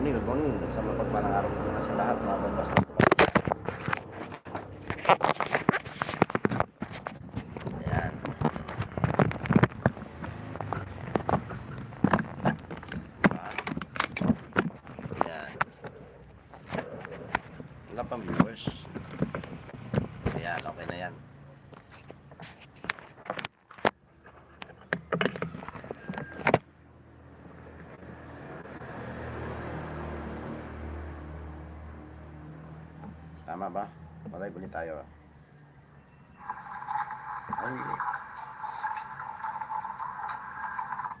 morning, good morning. Sa mapagpalang araw po na sa lahat, mga balbas na po. Ayan. Ayan. Wala pang viewers. Ayan, okay na yan. Tama ba? Malay ulit tayo. ah. Ay.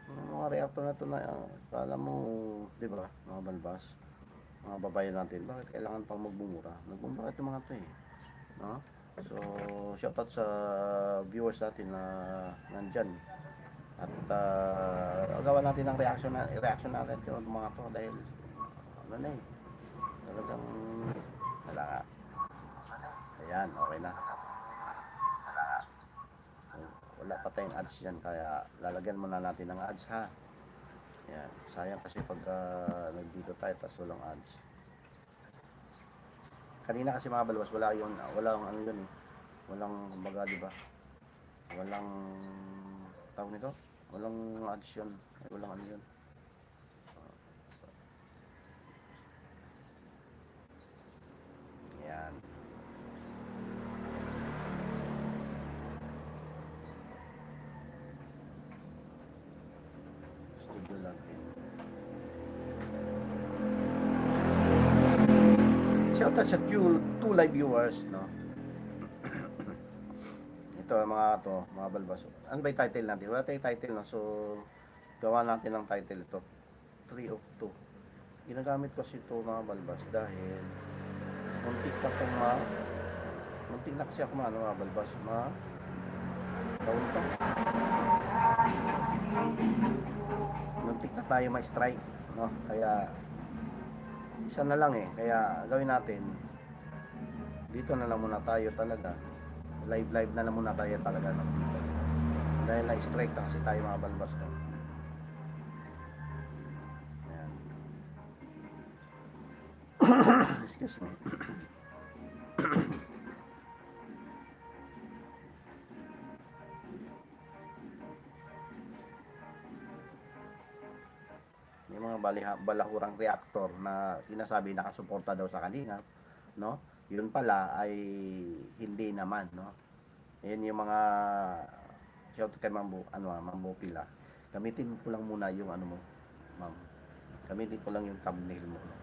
Ang mga reactor na ito na, ah, kala mo, di ba, mga balbas, mga babae natin, bakit kailangan pang magbumura? Nagbumura ito mga ito eh. No? So, shoutout sa viewers natin na nandyan. At uh, gawa natin ng reaction, na, reaction natin yung mga to dahil ano na eh. Talagang wala. Ayan, okay na. Wala pa tayong ads dyan, kaya lalagyan muna natin ng ads ha. Ayan, sayang kasi pag uh, nagdito tayo, tapos walang ads. Kanina kasi mga balwas, wala yun, walang ano yun eh. Walang, kumbaga, di ba? Walang, tawag nito? Walang ads yun. Walang ano yun. Ayan. Studio lang din. Shoutout sa two, two live viewers, no? Ito, mga to, mga balbas. Ano ba yung title natin? Wala tayong title, no? So, gawa natin ng title ito. 3 of 2. Ginagamit ko ito, mga balbas, dahil muntik na itong ma... Muntik na kasi ako mga, ano, mga balbas, ma... Tawag ito. Muntik na tayo ma-strike, no? Kaya, isa na lang eh. Kaya gawin natin, dito na lang muna tayo talaga. Live live na lang muna tayo talaga no? Dahil na kasi tayo mga balbas no. Ayan. Excuse me. baliha, balahurang reactor na sinasabi nakasuporta daw sa kalingap, no? Yun pala ay hindi naman, no? Yan yung mga shout kay Mambo, ano, ah, Mambo Pila. Gamitin ko lang muna yung ano mo, ma'am. Gamitin ko lang yung thumbnail mo. No?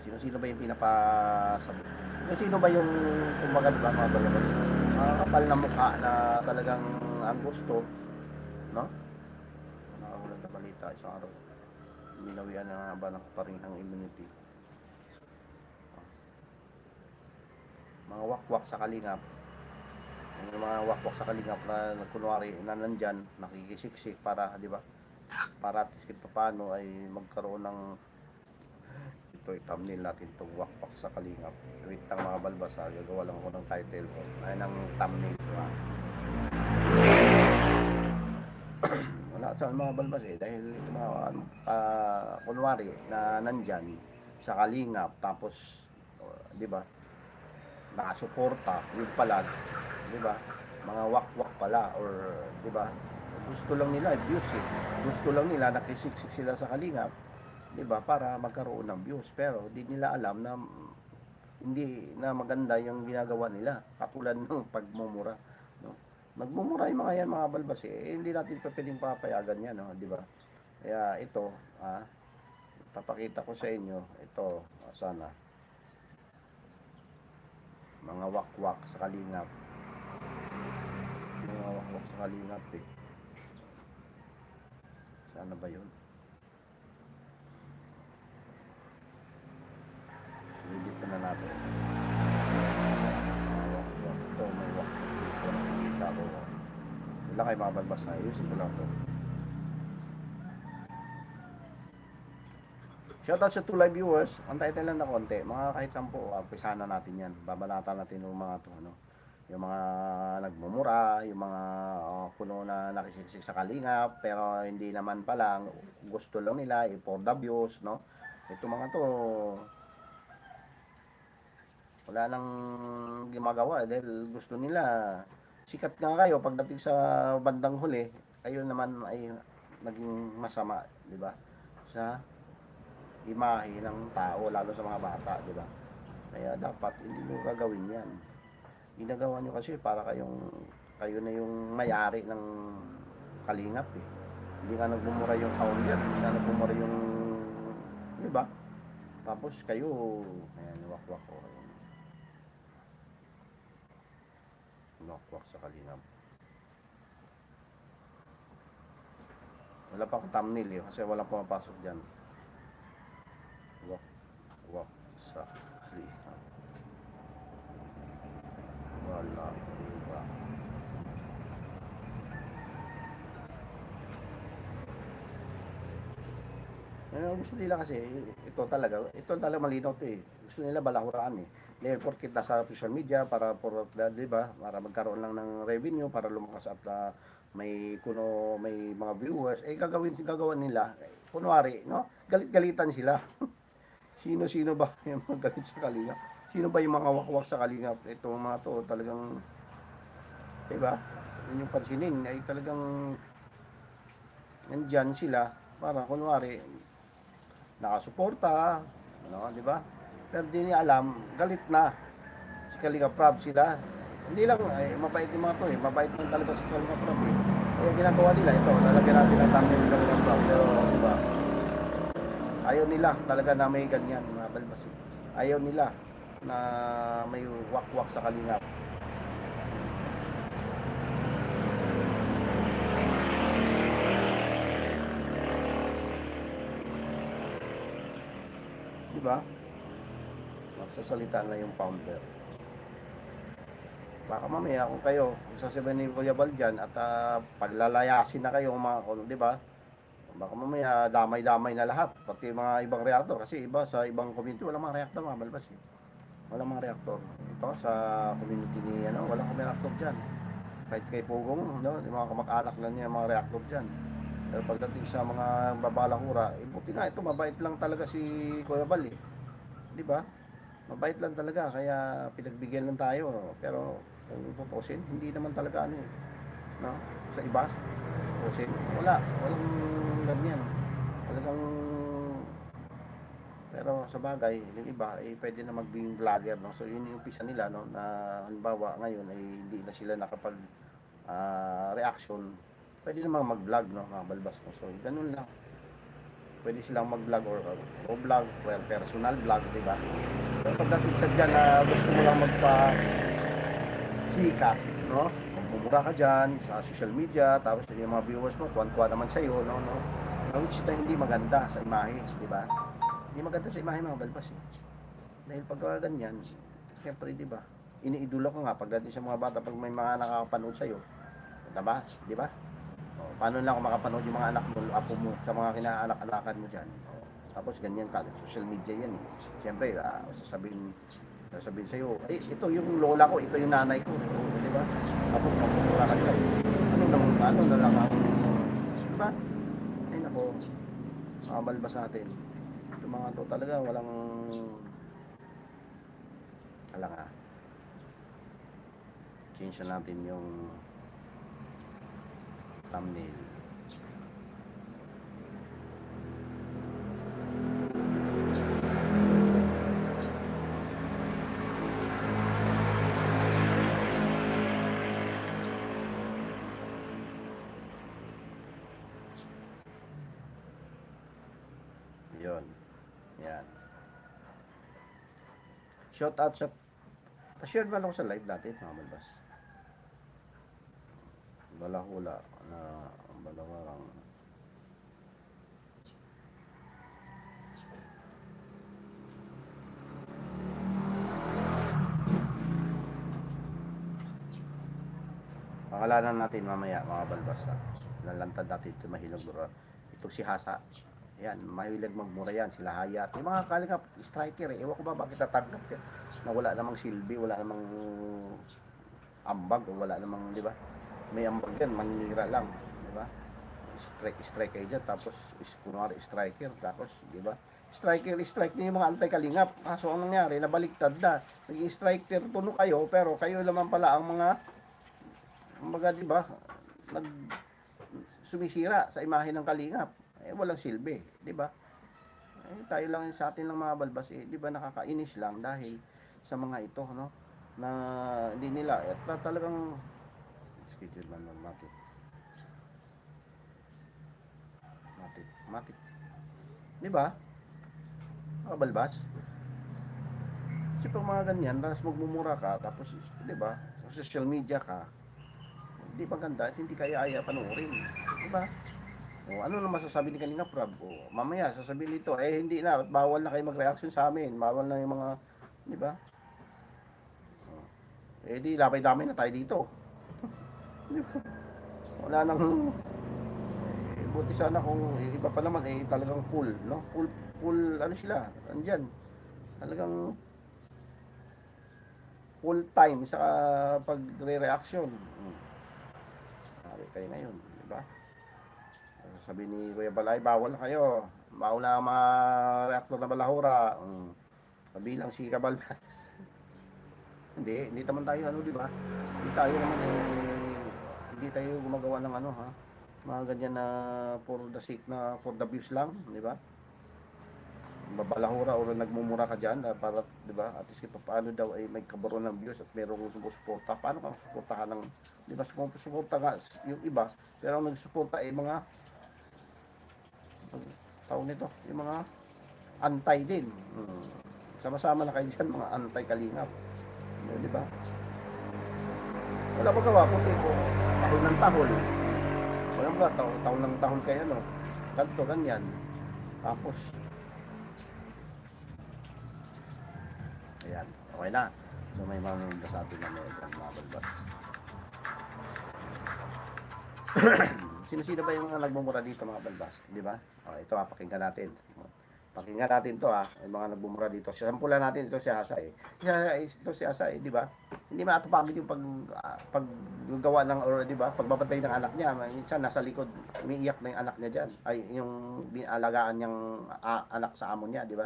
Sino-sino ba yung pinapasabi? Sino-sino ba yung kumbaga di ba mga balabas? Mga kapal na mukha na talagang ang gusto, no? Nakakagulat na balita isang araw minawian na ba ng paringhang immunity. Mga wakwak sa kalingap. Yung mga wakwak sa kalingap na kunwari na nandyan, nakikisiksik para, di ba? Para at pa paano ay magkaroon ng ito thumbnail natin itong wakwak sa kalingap. Wait lang mga balbasa, gagawa lang ako ng title ko. Ay ng thumbnail ko. Sa mga balbas eh dahil ito mga uh, kunwari na nandyan sa kalingap tapos uh, di ba nakasuporta yung pala di ba mga wakwak pala or di ba gusto lang nila views eh gusto lang nila nakisiksik sila sa kalingap di ba para magkaroon ng views pero di nila alam na hindi na maganda yung ginagawa nila katulad ng pagmumura? Magmumura yung mga yan mga balbas eh. eh hindi natin pa pwedeng papayagan yan, no? di ba? Kaya ito, ah, papakita ko sa inyo, ito, ah, sana. Mga wakwak sa kalingap. Mga wakwak sa kalingap eh. Sana ba yun? Edit na natin. Wala kayo mga balbas na. Ayusin ko lang to. Shoutout sa two live viewers. Antay tayo lang na konti. Mga kahit sampu, umpisa na natin yan. Babalata natin yung mga to, ano. Yung mga nagmumura, yung mga uh, puno na nakisiksik sa kalingap, pero hindi naman pala, gusto lang nila, i for the views, no? Ito mga to, wala nang gumagawa eh, dahil gusto nila sikat nga kayo pagdating sa bandang huli kayo naman ay naging masama di ba? Sa imahe ng tao lalo sa mga bata di ba? Kaya dapat hindi nyo gagawin yan. Ginagawa nyo kasi para kayong kayo na yung mayari ng kalingap eh. Hindi nga nagmumura yung taon yan hindi nga nagmumura yung di ba? Tapos kayo ayan wakwak ko. ayan. Wakwak sa kalingap wala pa akong thumbnail eh kasi wala pumapasok dyan wak wak sa kalingap wala diba Eh, gusto nila kasi, ito talaga, ito talaga malinaw to eh. Gusto nila balahuraan eh. Dahil porkit nasa social media para for, di ba, para magkaroon lang ng revenue, para lumakas at ah, may kuno may mga viewers, eh gagawin gagawin nila. Kunwari, no? Galit-galitan sila. Sino-sino ba yung mga galit sa kalinga? Sino ba yung mga wakwak sa kalinga? Ito mga to talagang, di ba? Yun yung pansinin, ay talagang nandyan sila para kunwari nakasuporta, ano, di ba? Pero di niya alam, galit na. Si Kalinga Prab sila. Hindi lang, ay, mabait yung mga to eh. Mabait lang talaga si Kalinga Prab eh. Kaya ginagawa nila ito, lalagyan natin ang thumbnail ng Kalinga Prab. Pero, di ba? Ayaw nila talaga na may ganyan, mga balbas. eh. Ayaw nila na may wakwak sa Kalinga. Di ba? Magsasalita na yung founder. Baka mamaya kung kayo, sasabihin ni Kuya Bal at ah, paglalayasin na kayo mga kung, di ba? Baka mamaya damay-damay na lahat, pati mga ibang reactor. Kasi iba sa ibang community, walang mga reactor mga balbas eh. Walang mga reactor. Ito sa community ni, ano, walang mga reactor dyan. Kahit kay Pugong, no, yung mga kamag-anak na niya mga reactor dyan. Pero pagdating sa mga babalahura, eh, buti nga ito, mabait lang talaga si Kuya Bal eh. Di ba? Mabait lang talaga, kaya pinagbigyan lang tayo. Pero kung tutusin, hindi naman talaga ano eh. No? Sa iba, tutusin, wala. Walang ganyan. Talagang pero sa bagay, yung iba, eh, pwede na maging vlogger, no? So, yun yung umpisa nila, no? Na, halimbawa, ngayon, ay hindi na sila nakapag ah, reaction pwede namang mag-vlog, no, mga balbas, no? So, ganun lang. Pwede silang mag-vlog or, o vlog, well, personal vlog, di ba? Pero pagdating sa dyan na gusto mo lang magpa sikat, no? Kung bumura ka dyan sa social media, tapos yung mga viewers mo, tuwan-tuwa naman sa'yo, no, no? Which na hindi maganda sa imahe, di ba? Hindi maganda sa imahe, mga balbas, eh. Dahil pag ganyan, siyempre, di ba? Iniidolo ko nga pagdating sa mga bata, pag may mga nakakapanood sa'yo, diba? Di ba? Paano lang kung makapanood yung mga anak mo, apo mo, sa mga kinaanak-anakan mo dyan. Tapos ganyan ka, social media yan eh. Siyempre, ah, sasabihin, sasabihin sa'yo, eh, ito yung lola ko, ito yung nanay ko. Di ba? Tapos magpupura ka dyan. Ano naman, ano na lang ang, di ba? Ay nako, makamalbas natin. Ito mga to talaga, walang, alang ah. Change na natin yung thumbnail. Yun. Yan. Shout out sa Pa-share ba lang sa live natin, mga malbas? Balahula balawarang Pakalanan natin mamaya mga balbas ha. Lalantad natin ito mahilog bro. Ito si Hasa. Yan, mahilig magmura yan. Sila Hayat. Yung mga kalingap, striker eh. Ewan ko ba bakit natanggap yan. Na wala namang silbi, wala namang ambag, wala namang, di ba? May ambag yan, manira lang. Di ba? Strike, strike kayo dyan, tapos is, kunwari striker, tapos, di ba? striker, strike niyo yung mga anti-kalingap. Kaso ang nangyari, nabaliktad na. Naging striker puno kayo, pero kayo naman pala ang mga, mga di ba, nag, sumisira sa imahe ng kalingap. Eh, walang silbi, di ba? Eh, tayo lang sa atin lang mga balbas, eh, di ba nakakainis lang dahil sa mga ito, no? Na hindi nila, at talagang, schedule man lang natin. Matik, matik. Di ba? Mga balbas. Kasi pag mga ganyan, tapos magmumura ka, tapos, di ba, sa social media ka, hindi maganda at hindi kaya aya panuorin. Di ba? O, ano na masasabi ni kanina, Prab? O, mamaya, sasabihin nito, eh, hindi na, bawal na kayo mag-reaction sa amin, bawal na yung mga, di ba? Eh, di, lapay-damay na tayo dito. Wala nang, eh, buti sana kung iba pa naman, eh, talagang full, no? Full, full, ano sila, andyan. Talagang, full time sa pagre-reaction. Hmm. Sabi kayo ngayon, di ba? Sabi ni Kuya Balay, bawal na kayo. Bawal na mga reaktor na balahura. Mm. Kabilang si Kabalbas. hindi, hindi naman tayo ano, di ba? Hindi tayo naman eh, hindi tayo gumagawa ng ano ha. Mga ganyan na for the sake na for the views lang, di ba? Babalahura o nagmumura ka dyan ah, para, di ba? At least pa- paano daw ay may kabaron ng views at merong sumusuporta. Paano ka suportahan ng, di ba? Sumusuporta nga yung iba, pero ang nagsuporta ay mga tawag nito, yung mga antay din. Hmm. Sama-sama na kayo dyan, mga antay kalingap. Di ba? Wala magawa kundi ko tahol ng tahol. Wala mga tahol, tahol ng tahol kayo, no? Ganto, ganyan. Tapos, ayan, okay na. So may mga atin na may mga balbas. Sino-sino ba yung mga nagmumura dito mga balbas? Di ba? O, ito pakinggan natin. Pakinggan natin to ha, yung mga nagmumura dito. Sampulan natin ito si Asay. Asay, ito si Asay, di ba? Hindi matupagin yung pag, ah, paggawa ng, or di ba, pagbabantay ng anak niya. Minsan nasa likod, umiiyak na yung anak niya dyan. Ay, yung binalagaan niyang ah, anak sa amo niya, di ba?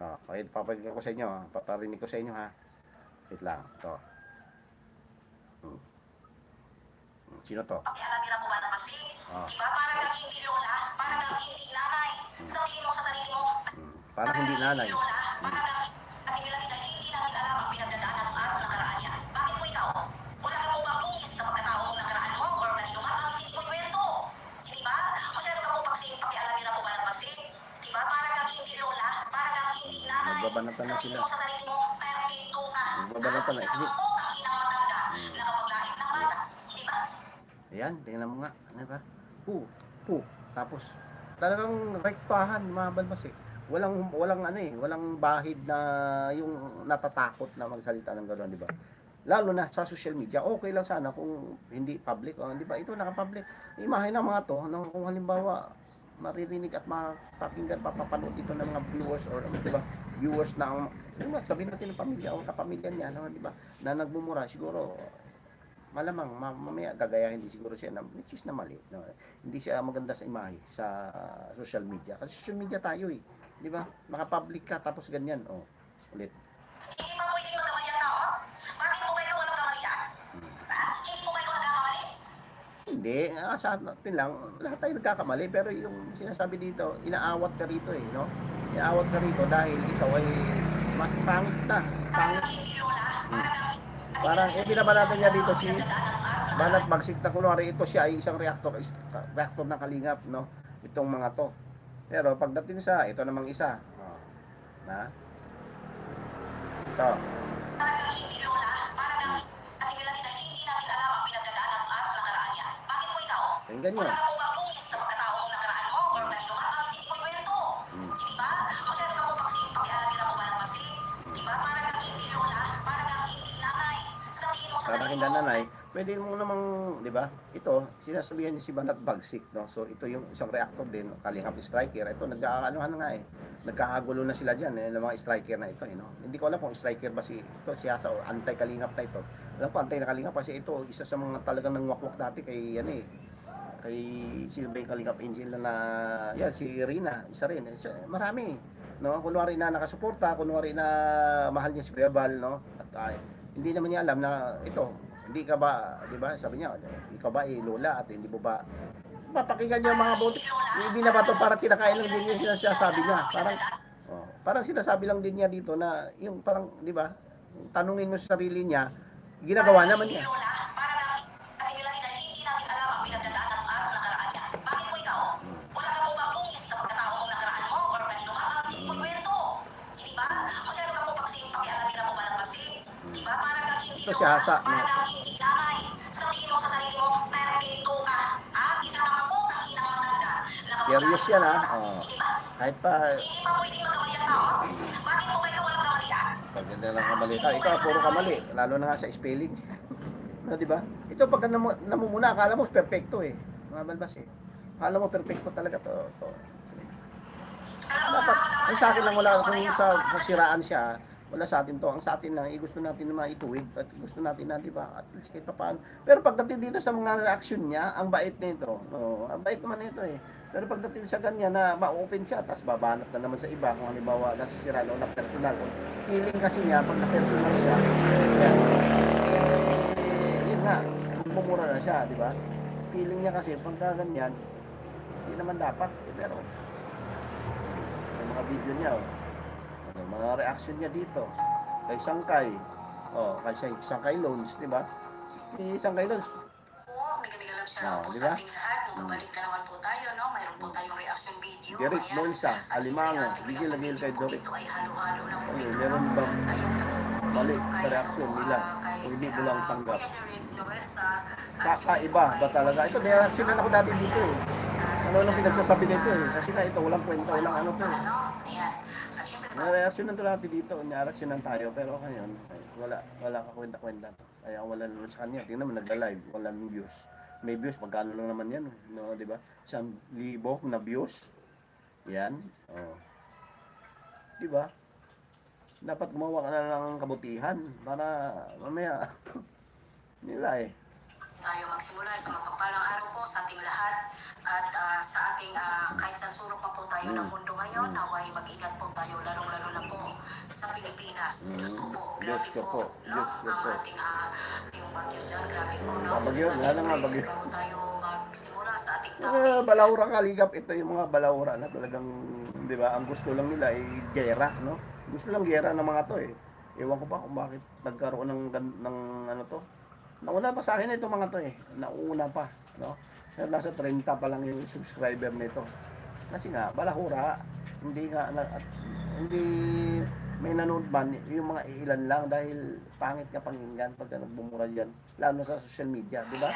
Oh, okay, papakinggan ko sa inyo, ha. paparinig ko sa inyo ha. Wait lang, to. Hmm. Hmm, Sino to? Pakialamira mo ba na kasi? Ah. Diba parang kang hindi lola, parang hindi Hmm. Parang hindi nanay. nanay. Nagbabanatan na sila. Nagbabanatan na. Matanda Hmm. Ayan, tingnan mo nga. Ano ba? Pu, pu. Tapos, talagang rektahan, mga balbas eh. Walang, walang ano eh, walang bahid na yung natatakot na magsalita ng gano'n, di ba? Lalo na sa social media, okay lang sana kung hindi public, o, di ba? Ito naka-public. Imahe ng mga to, nung kung halimbawa, maririnig at mapakinggan, papapanood ito ng mga viewers or di ba? Viewers na ang, di ba, sabihin natin ng pamilya o kapamilya niya, no, di ba? Na nagmumura, siguro, malamang ma- mamaya gagayahin din siguro siya na which is na mali no? hindi siya maganda sa imahe sa social media kasi social media tayo eh di ba? Naka-public ka tapos ganyan. Oh ulit. Hindi pa pwedeng magkamali ang tao? Bakit mo ba ikaw ang nagkamali? Ha? Hindi mo ikaw nagkakamali? hindi. Ah, sa atin lang lahat tayo nagkakamali. Pero yung sinasabi dito inaawat ka rito eh no? Inaawat ka rito dahil ikaw ay mas pangit na. Pangit lola, parang eh, binabalatan niya dito si- Balat magsik na kunwari ito siya ay isang reactor reactor ng kalingap no? Itong mga to pero pagdating sa ito namang isa oh, na ito Parang kang Mo, nanay pwede mo namang di ba ito sinasabihan niya si Banat Bagsik no so ito yung isang reactor din kalingap striker ito nagkakaano nga eh nagkakagulo na sila diyan eh ng mga striker na ito eh, no? hindi ko alam kung striker ba si ito si Asa o anti kalingap na ito alam ko anti na kalingap kasi ito isa sa mga talagang nangwakwak dati kay ano eh kay Silvay Kalingap Angel na, yan, si Rina, isa rin. Isa- marami. No? Kunwari na nakasuporta, kunwari na mahal niya si Kuya Bal, no? At ay, hindi naman niya alam na ito, hindi ka ba, di ba, sabi niya, ikaw ba eh, lola at hindi mo ba, mapakinggan niyo ang mga buti. Hindi na ba ito para tinakain lang din yung sinasabi niya. Parang, oh, parang sinasabi lang din niya dito na, yung parang, di ba, tanungin mo sa sarili niya, ginagawa naman niya. Ito si Hasa, Para kang hindi nanay. Sa mo sarili mo, perfecto ka. Ha? Isa ka kaputang inang matanda. Serious yan, ha? Di ba? Kahit pa, Hindi pa pwedeng magkamali ang tao. Bakit mo ba ikaw walang kamalian? pag ganda lang kamali ka, ikaw puro kamali, lalo na nga sa spelling. no, di ba? Ito pagka namu- namumuna, akala mo perfecto eh. Mga balbas eh. Akala mo perfecto talaga to. to. Mo, Dapat, ang sa akin lang wala, kung sa, sa siraan siya, wala sa atin to. Ang sa atin lang, eh, gusto natin na maituwid at gusto natin na, di ba, at least kahit pa paano. Pero pagdating dito sa mga reaction niya, ang bait nito. No, ang bait naman nito eh. Pero pagdating sa ganyan na ma-open siya, tapos babanat na naman sa iba, kung halimbawa nasisira o na personal. Feeling kasi niya, pag na personal siya, yan, yun nga, mumura na siya, di ba? Feeling niya kasi, pagka ganyan, hindi naman dapat. Eh, pero, yung mga video niya, oh. Ano, mga reaction niya dito. Kay Sangkay. Oh, kay Sang- Sangkay Loans, di ba? Si Sangkay Loans, Oo, may kamigalam siya Ah, po di sa ba? ating lahat. Bumabalik na naman po tayo, no? Mayroon po tayong reaction video. Derek At Alimango, yung reaction Lagil kay po Derek. Ito ay halo-halo po meron bang po dito sa ano, nila? hindi ko lang tanggap? Kakaiba ba po talaga? Ito, may reaction na ako dati dito. Ano lang pinagsasabi nito eh. Kasi na ito, walang kwenta, walang ano eh. Ano? Ayan. At syempre po, May reaction na natin dito, nireaction tayo, pero ngayon, ay, wala, wala ka kwenta-kwenta. Kaya wala naman sa kanya. Tingnan mo, nagla-live, wala nang views. May views, magkano lang naman yan, no, di ba? Isang libo na views. Yan, oh. Di ba? Dapat gumawa ka na lang ng kabutihan para mamaya nila eh. Tayo magsimula sa mapagpalang araw po sa ating lahat at ah, sa ating ah, kahit saan sulok pa po tayo ng mundo ngayon, Mm. naway mag-ingat po tayo lalong-lalo na po sa Pilipinas. Mm. Diyos ko po, grabe ko po, po, no? Ko Ang po. ating ah, yung bagyo dyan, grabe po, no? Bagyo, wala na nga bagyo. Bago tayo magsimula sa ating topic, balawra kaligap, ito yung mga balawra na talagang, di ba, ang gusto lang nila ay gera, no? Gusto lang gera ng mga to eh. Ewan ko pa kung bakit nagkaroon ng, ng ano to. Nauna pa sa akin ito mga to eh. Nauna pa, no? Pero nasa 30 pa lang yung subscriber nito. Kasi nga, balahura, hindi nga, na, at, hindi may nanood man, yung mga ilan lang dahil pangit ka pakinggan pagka nagbumura yan. Lalo na sa social media, di ba?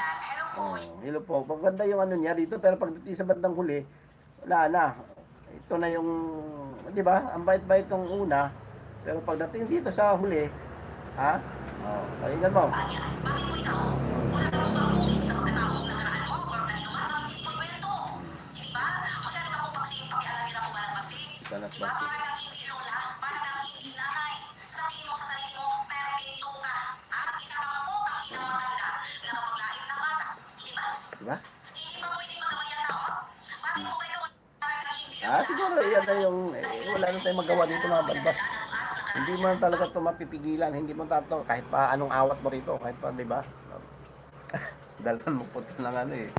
Oh, hello po. Maganda yung ano niya dito pero pagdating sa bandang huli, wala na. Ito na yung, 'di ba? Ang bait-bait ng una, pero pagdating dito sa huli, ha? Oh, pakinggan mo. Bakit mo ikaw? Wala bang bungis sa pagkatao mong nakaraan mo or kanino man ang hindi mo kwento? Hindi ba? Siya ka po pagsing pakialamin na po ba ng pagsing? Sanat Diba? bakit? Para kang hindi lola, para kang hindi nanay. Sa tingin mo sa sarili mo, perfecto ka. Ha? Isa ka ang inang matanda na ng bata. Di ba? Hindi pa pwedeng magkamali ang tao. Bakit mo ba ikaw Ah, siguro yan na yung eh, wala na tayong magawa dito mga balbas. Hindi mo talaga ito mapipigilan, hindi mo tato kahit pa anong awat mo rito, kahit pa, 'di ba? Dalhan mo po ng ano eh.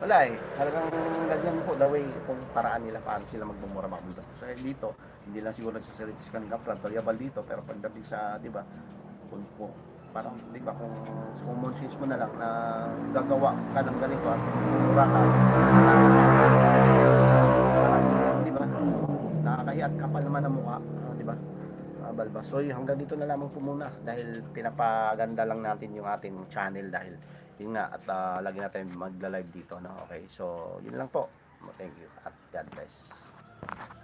Wala eh. Talagang ganyan po the way kung paraan nila paano sila magmumura buldas. So eh, dito, hindi lang siguro nagsasalita si Kanigap Plan, Toryabal dito, pero pagdating sa, di ba, kung, kung parang, di ba, kung sa common sense mo na lang na gagawa ka ng ganito at mura ka, parang, di ba, nakakahiya at kapal naman ang mukha, Ah, balbas. Hanggang dito na lamang po muna dahil pinapaganda lang natin yung ating channel dahil yun nga at ah, lagi natin magla-live dito no? Okay so yun lang po. Thank you at God bless